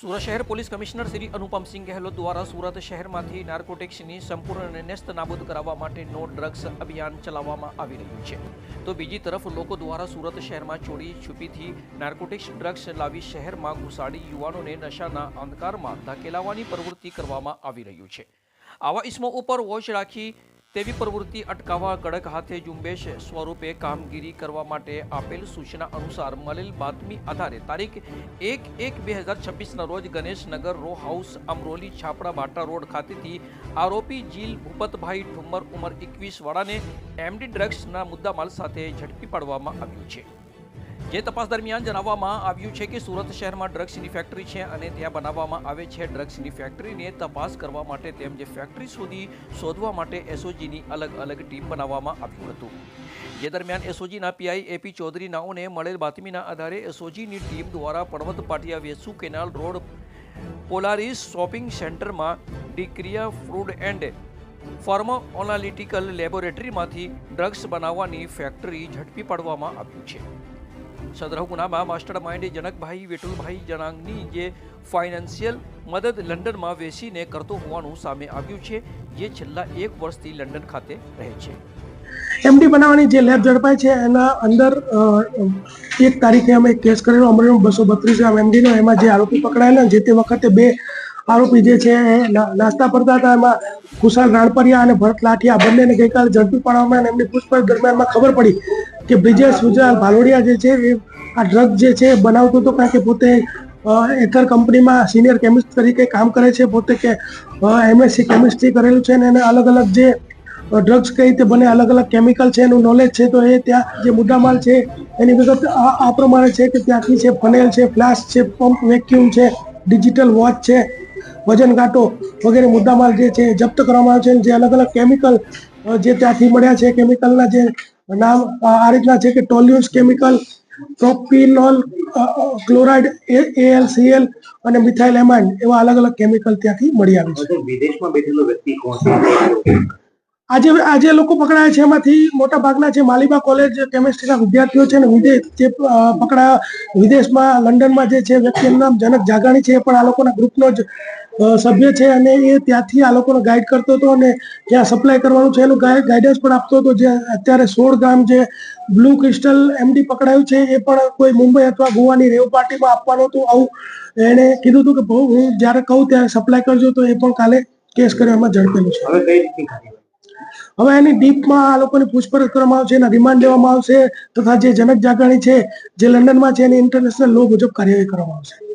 સુરત શહેર police commissioner Shri Anupamsingh Gehlot દ્વારા સુરત શહેરમાંથી નાર્કોટિક્સની સંપૂર્ણ નેસ્ત નાબૂદ કરાવવા માટે નો ડ્રગ્સ અભિયાન ચલાવવામાં આવી રહ્યું છે. તો બીજી તરફ લોકો દ્વારા સુરત શહેરમાં ચોરી છુપીથી નાર્કોટિક્સ ડ્રગ્સ લાવી શહેરમાં ઘુસાડી યુવાનોને નશાના અંધકારમાં ધકેલાવાની પ્રવૃત્તિ કરવામાં આવી રહ્યું છે. આવા ઇસમો ઉપર વોચ રાખી તેવી પ્રવૃત્તિ અટકાવવા કડક હાથે ઝુંબેશ સ્વરૂપે કામગીરી કરવા માટે આપેલ સૂચના અનુસાર મળેલ બાતમી આધારે તારીખ એક એક બે હજાર છવ્વીસના રોજ Ganeshnagar row house Amroli Chhaprabhatha road ખાતેથી આરોપી જીલ ભૂપતભાઈ ઠુમ્મર ઉંમર એકવીસ વાળાને એમડી ડ્રગ્સના મુદ્દામાલ સાથે ઝડપી પાડવામાં આવ્યું છે. જે તપાસ દરમિયાન જણાવવામાં આવ્યું છે કે સુરત શહેરમાં ડ્રગ્સની ફેક્ટરી છે અને ત્યાં બનાવવામાં આવે છે ડ્રગ્સની ફેક્ટરીને તપાસ કરવા માટે તેમ જે ફેક્ટરી સુધી શોધવા માટે એસઓજીની અલગ અલગ ટીમ બનાવવામાં આવ્યું હતું. જે દરમિયાન એસઓજીના પીઆઈ એપી ચૌધરી નાઓને મળેલ બાતમીના આધારે એસઓજીની ટીમ દ્વારા Parvat Patiya Vesu canal road Polaris shopping સેન્ટરમાં ડિક્રિયા ફૂડ એન્ડ ફાર્માઓનાલિટિકલ લેબોરેટરીમાંથી ડ્રગ્સ બનાવવાની ફેક્ટરી ઝડપી પાડવામાં આવ્યું છે. સદરહ ગુનામાં માસ્ટર માઇન્ડ જનકભાઈ વિઠુલભાઈ જણાંગની જે ફાઇનાન્શિયલ મદદ લંડનમાં વેસીને કરતો હોવાનું સામે આવ્યું છે, જે છેલ્લા એક વર્ષથી લંડન ખાતે રહે છે. એમડી બનાવવાની જે લેબ ઝડપાઈ છે, એના અંદર એક તારીખે અમે કેસ કરેલો, અમરેલીનો બસો બત્રીસ ગ્રામ એમડીનો, એમાં જે આરોપી પકડાયેલા, જે તે વખતે બે આરોપી જે છે, એ નાસ્તા પડતા હતા, એમાં કુશાલ રાણપરિયા અને ભરત લાઠિયા બંનેને ગઈકાલે ઝડપી પાડવામાં એમની પૂછપરછ દરમિયાનમાં ખબર પડી કે બ્રિજેશ ગુજરાલ ભાલોડિયા જે છે એ આ ડ્રગ જે છે બનાવતો હતો કારણ કે પોતે એથર કંપનીમાં સિનિયર કેમિસ્ટ તરીકે કામ કરે છે પોતે કે એમએસસી કેમિસ્ટ્રી કરેલું છે અને એને અલગ અલગ જે ડ્રગ્સ કઈ રીતે બને અલગ અલગ કેમિકલ છે એનું નોલેજ છે તો એ ત્યાં જે મુદ્દામાલ છે એની વિગત આ આ પ્રમાણે છે કે ત્યાંથી છે ફનેલ છે ફ્લાસ્ક છે પંપ વેક્યુમ છે ડિજિટલ વોચ છે વજન કાંટો વગેરે મુદ્દામાલ જે છે જપ્ત કરવામાં આવે છે જે અલગ અલગ કેમિકલ જે ત્યાંથી મળ્યા છે કેમિકલના જે નામ આ રીતના છે કે ટોલ્યુન્સ કેમિકલ, પ્રોપિનોલ ક્લોરાઇડ એએલસીએલ અને મિથાઇલ એમાઇન એવા અલગ અલગ કેમિકલ ત્યાંથી મળી આવે છે. વિદેશમાં બેઠેલો વ્યક્તિ કોણ છે? આજે આજે લોકો પકડાયા છે, એમાંથી મોટા ભાગના છે માલિબા કોલેજ કેમેસ્ટ્રીના વિદ્યાર્થીઓ છે અને વિદેશ જે પકડા વિદેશમાં, લંડનમાં જે છે, વ્યક્તિ નામ જનક જાગાણી છે, એ પણ આ લોકોના ગ્રુપનો જ સભ્ય છે અને એ ત્યાંથી આ લોકોને ગાઈડ કરતો હતો અને જ્યાં સપ્લાય કરવાનું છે, એનું ગાઈડન્સ પણ આપતો હતો. જે અત્યારે સોળ ગ્રામ જે બ્લુ ક્રિસ્ટલ એમડી પકડાયું છે, એ પણ કોઈ મુંબઈ અથવા ગોવાની રેવ પાર્ટીમાં આપવાનું હતું. આવું એણે કીધું હતું કે, બહુ, હું જ્યારે કહું ત્યારે સપ્લાય કરજો. તો એ પણ કાલે કેસ કર્યો, એમાં ઝડપેલું છે. હવે એની ડીપમાં આ લોકોની પૂછપરછ કરવામાં આવશે, એના રિમાન્ડ લેવામાં આવશે, તથા જે જનક જાગરણી છે, જે લંડનમાં છે, એની ઇન્ટરનેશનલ લો મુજબ કાર્યવાહી કરવામાં આવશે.